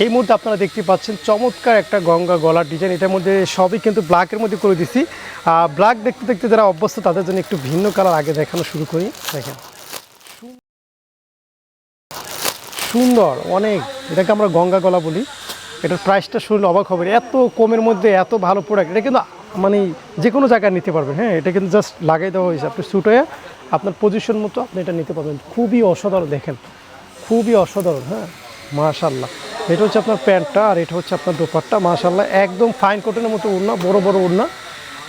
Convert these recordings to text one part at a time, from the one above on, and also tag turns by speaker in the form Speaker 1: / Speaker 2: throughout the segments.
Speaker 1: এই মুহূর্তে আপনারা দেখতে পাচ্ছেন চমৎকার একটা গঙ্গা গলার ডিজাইন এটার মধ্যে সবই কিন্তু ব্ল্যাকের মধ্যে করে দিছি। ব্ল্যাক দেখতে দেখতে যারা অভ্যস্ত, তাদের জন্য একটু ভিন্ন কালার আগে দেখানো শুরু করি। দেখেন। সুন্দর, অনেক। এটাকে আমরা গঙ্গা গলা বলি। এটার প্রাইসটা শুনলে অবাক হবে এত কমের মধ্যে এত ভালো প্রোডাক্ট এটা কিন্তু মানে যে কোনো জায়গায় নিতে পারবেন হ্যাঁ? এটা কিন্তু জাস্ট লাগাই দেওয়া হয়েছে। আপনি স্যুট হয়ে আপনার পজিশন মতো আপনি এটা নিতে পারবেন। খুবই অসাধারণ, দেখেন। খুবই অসাধারণ হ্যাঁ? মাশাল্লাহ এটা হচ্ছে আপনার প্যান্টটা আর এটা হচ্ছে আপনার দোপাট্টা। মাশাল্লাহ একদম ফাইন কটনের মতো উড়না বড় বড় উড়না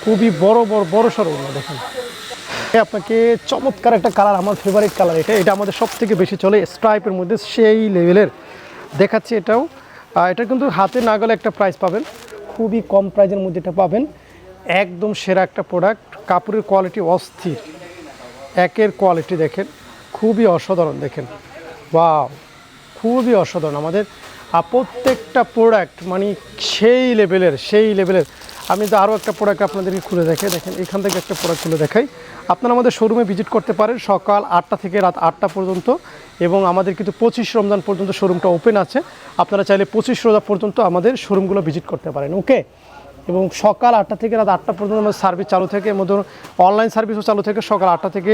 Speaker 1: খুবই বড় বড় বড় সড়ো উড়না দেখেন। আপনাকে চমৎকার একটা কালার আমার ফেভারিট কালার এটা। এটা আমাদের সব থেকে বেশি চলে স্ট্রাইপের মধ্যে, সেই লেভেলের দেখাচ্ছি এটাও। এটা কিন্তু হাতে না গেলে একটা প্রাইস পাবেন। খুবই কম প্রাইজের মধ্যে এটা পাবেন। একদম সেরা একটা প্রোডাক্ট কাপড়ের কোয়ালিটি অস্থির। একের কোয়ালিটি দেখেন, খুবই অসাধারণ দেখেন। ওয়াও খুবই অসাধারণ। আমাদের প্রত্যেকটা প্রোডাক্ট মানে সেই লেভেলের সেই লেভেলের আমি তো আরও একটা প্রোডাক্ট আপনাদেরকে খুলে দেখে দেখেন, এখান থেকে একটা প্রোডাক্ট খুলে দেখাই। আপনারা আমাদের শোরুমে ভিজিট করতে পারেন সকাল আটটা থেকে রাত আটটা পর্যন্ত এবং আমাদের কিন্তু পঁচিশ রমজান পর্যন্ত শোরুমটা ওপেন আছে। আপনারা চাইলে পঁচিশ রোজা পর্যন্ত আমাদের শোরুমগুলো ভিজিট করতে পারেন ওকে এবং সকাল আটটা থেকে রাত আটটা পর্যন্ত আমাদের সার্ভিস চালু থাকে মধ্যে অনলাইন সার্ভিসও চালু থাকে সকাল আটটা থেকে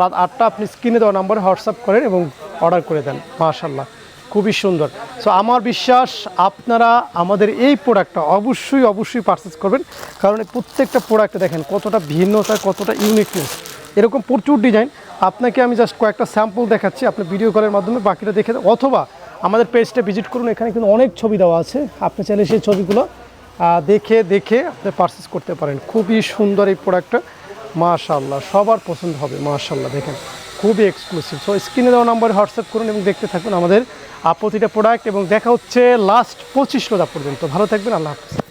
Speaker 1: রাত আটটা আপনি স্ক্রিনে দেওয়া নাম্বারে হোয়াটসঅ্যাপ করেন এবং অর্ডার করে দেন মাশাল্লাহ খুবই সুন্দর। সো আমার বিশ্বাস আপনারা আমাদের এই প্রোডাক্টটা অবশ্যই অবশ্যই পারচেস করবেন। কারণ প্রত্যেকটা প্রোডাক্টে দেখেন কতটা ভিন্নতা, কতটা ইউনিকনেস এরকম প্রচুর ডিজাইন আপনাকে আমি জাস্ট কয়েকটা স্যাম্পল দেখাচ্ছি, আপনি ভিডিও কলের মাধ্যমে বাকিটা দেখে অথবা আমাদের পেজটা ভিজিট করুন, এখানে কিন্তু অনেক ছবি দেওয়া আছে। আপনি চাইলে সেই ছবিগুলো দেখে দেখে আপনি পারচেস করতে পারেন। খুবই সুন্দর এই প্রোডাক্টটা মাশাল্লাহ সবার পছন্দ হবে মাশাল্লাহ দেখেন। খুবই এক্সক্লুসিভ সো স্ক্রিনে দেওয়া নাম্বারে হোয়াটসঅ্যাপ করুন এবং দেখতে থাকুন আমাদের প্রতিটা প্রোডাক্ট এবং দেখা হচ্ছে লাস্ট পঁচিশ রোজা পর্যন্ত। ভালো থাকবেন, আল্লাহ হাফিজ।